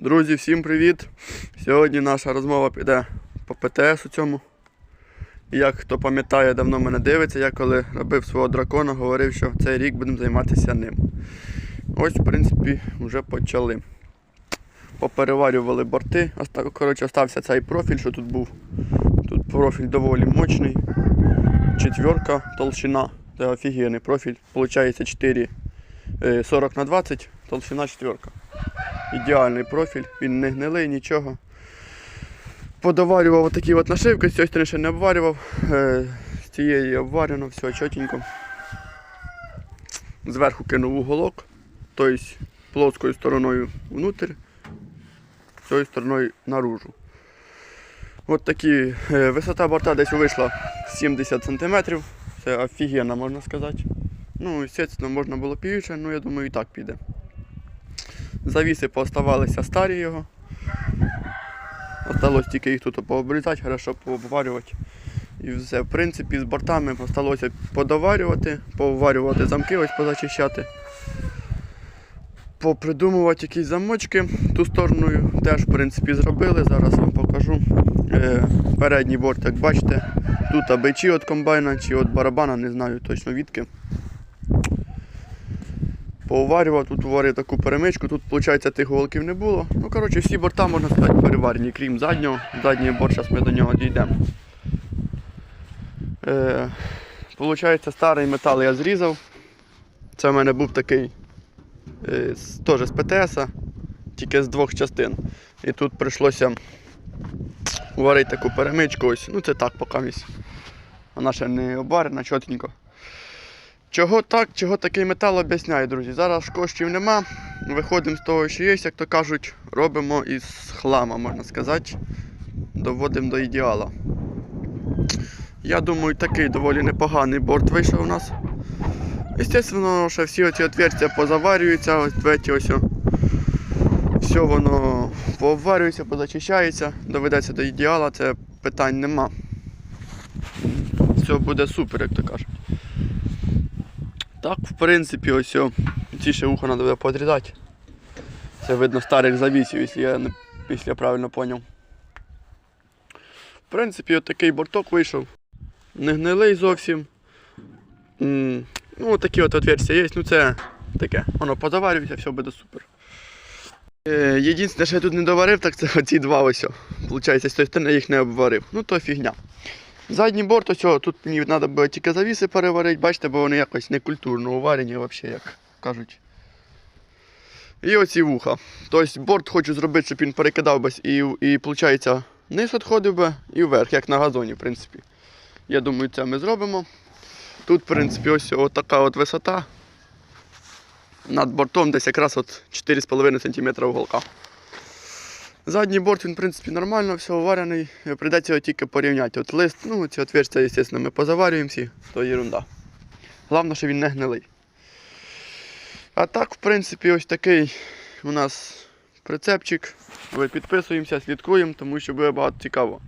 Друзі, всім привіт! Сьогодні наша розмова піде по ПТС у цьому. Як хто пам'ятає, давно мене дивиться, я коли робив свого дракона, говорив, що цей рік будемо займатися ним. Ось, в принципі, вже почали. Попереварювали борти. Коротше, остався цей профіль, що тут був. Тут профіль доволі мощний. Четверка толщина. Це офігенний профіль. Получається 4 е, 40 на 20, толщина четверка. Ідеальний профіль, він не гнилий, нічого. Подоварював отакі от нашивки, з цієї ще не обварював. Е, з цієї обварено, все чотенько. Зверху кинув уголок, тобто плоскою стороною внутрь, цією стороною наружу. От такі е, висота борта десь вийшла 70 см. Це офігенно, можна сказати. Ну, звісно, можна було більше, ну я думаю, і так піде. Завіси пооставалися старі його. Осталось тільки їх тут пообрізати, хорошо пообварювати. І все. В принципі, з бортами осталося подоварювати, пообварювати замки, ось позачищати. Попридумувати якісь замочки. Ту стороною теж в принципі зробили. Зараз вам покажу. Е, передній борт, як бачите, тут аби чи від комбайна, чи від барабана, не знаю точно відки. Поуварював, тут уварив таку перемичку, тут, виходить, тих голків не було. Ну, коротше, всі борта, можна сказати, переварені, крім заднього. Задній борт, зараз ми до нього дійдемо. Е, Получається, старий метал я зрізав. Це в мене був такий е, теж з ПТС, тільки з двох частин. І тут прийшлося варити таку перемичку. Ось. Ну це так поки місць. Вона ще не обварена чотенько. Чого так, чого такий метал об'ясняю, друзі. Зараз коштів нема. Виходимо з того, що є, як то кажуть, робимо із хлама, можна сказати. Доводимо до ідеала. Я думаю, такий доволі непоганий борт вийшов у нас. Естественно, що всі оці отверстия позаварюються, ось треті ось. Все воно пообварюється, позачищається, доведеться до ідеала, це питань нема. Все буде супер, як то кажуть. Так, в принципі, ось о, ці ще вуха треба подрізати. Це видно старих завісів, якщо я, не, якщо я правильно зрозумів. В принципі, от борток вийшов. Не гнилий зовсім. Ну, такі от отверстия є, ну це таке. Воно позаварюється, все буде супер. Е, Єдине, що я тут не доварив, так це оці два ось. Получається, з тої сторони їх не обварив. Ну то фігня. Задній борт, ось тут мені треба було тільки завіси переварити, бачите, бо вони якось некультурно уварені, взагалі, як кажуть. І оці вуха. Тобто борт хочу зробити, щоб він перекидав би і, і виходить, низ відходив би і вверх, як на газоні, в принципі. Я думаю, це ми зробимо. Тут, в принципі, ось така от висота. Над бортом десь якраз от 4,5 см уголка. Задній борт, він, в принципі, нормально, все варений. Прийдеться його тільки порівняти. От лист, ну, ці отверстя, звісно, ми позаварюємо всі, то ерунда. Головне, що він не гнилий. А так, в принципі, ось такий у нас прицепчик. Ви підписуємося, слідкуємо, тому що буде багато цікаво.